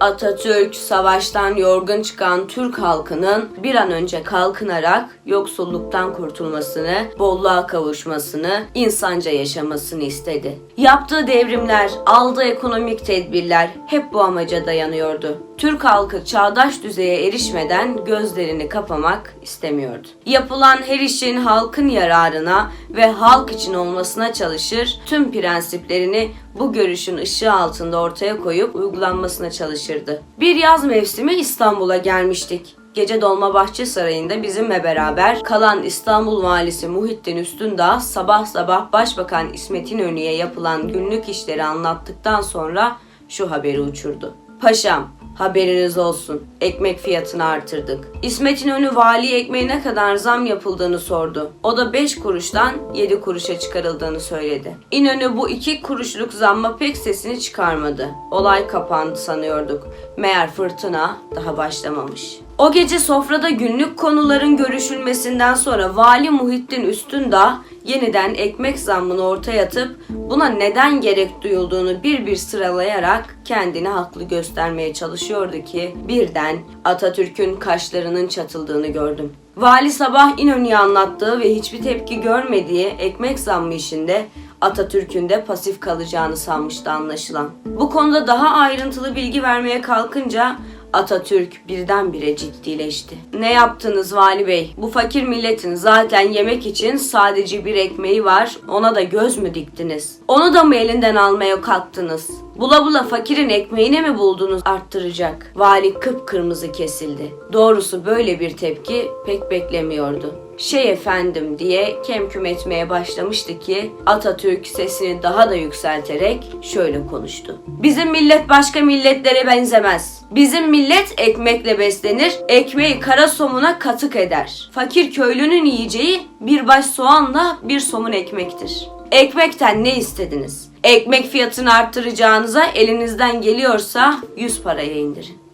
Atatürk savaştan yorgun çıkan Türk halkının bir an önce kalkınarak yoksulluktan kurtulmasını, bolluğa kavuşmasını, insanca yaşamasını istedi. Yaptığı devrimler, aldığı ekonomik tedbirler hep bu amaca dayanıyordu. Türk halkı çağdaş düzeye erişmeden gözlerini kapamak istemiyordu. Yapılan her işin halkın yararına ve halk için olmasına çalışır, tüm prensiplerini bu görüşün ışığı altında ortaya koyup uygulanmasına çalışırdı. Bir yaz mevsimi İstanbul'a gelmiştik. Gece Dolmabahçe Sarayı'nda bizimle beraber kalan İstanbul Valisi Muhittin Üstündağ sabah sabah Başbakan İsmet İnönü'ye yapılan günlük işleri anlattıktan sonra şu haberi uçurdu. Paşam, haberiniz olsun. Ekmek fiyatını artırdık. İsmet İnönü vali ekmeğe ne kadar zam yapıldığını sordu. O da 5 kuruştan 7 kuruşa çıkarıldığını söyledi. İnönü bu 2 kuruşluk zamma pek sesini çıkarmadı. Olay kapandı sanıyorduk. Meğer fırtına daha başlamamış. O gece sofrada günlük konuların görüşülmesinden sonra Vali Muhittin Üstündağ yeniden ekmek zammını ortaya atıp buna neden gerek duyulduğunu bir bir sıralayarak kendini haklı göstermeye çalışıyordu ki birden Atatürk'ün kaşlarının çatıldığını gördüm. Vali sabah İnönü'ye anlattığı ve hiçbir tepki görmediği ekmek zammı işinde Atatürk'ün de pasif kalacağını sanmıştı anlaşılan. Bu konuda daha ayrıntılı bilgi vermeye kalkınca Atatürk birdenbire ciddileşti. Ne yaptınız vali bey? Bu fakir milletin zaten yemek için sadece bir ekmeği var. Ona da göz mü diktiniz? Onu da mı elinden almaya kalktınız? Bula bula fakirin ekmeğine mi buldunuz arttıracak? Vali kıpkırmızı kesildi. Doğrusu böyle bir tepki pek beklemiyordu. Şey efendim diye kemküm etmeye başlamıştı ki Atatürk sesini daha da yükselterek şöyle konuştu. Bizim millet başka milletlere benzemez. Bizim millet ekmekle beslenir, ekmeği kara somuna katık eder. Fakir köylünün yiyeceği bir baş soğanla bir somun ekmektir. Ekmekten ne istediniz? Ekmek fiyatını arttıracağınıza elinizden geliyorsa 100 paraya indirin.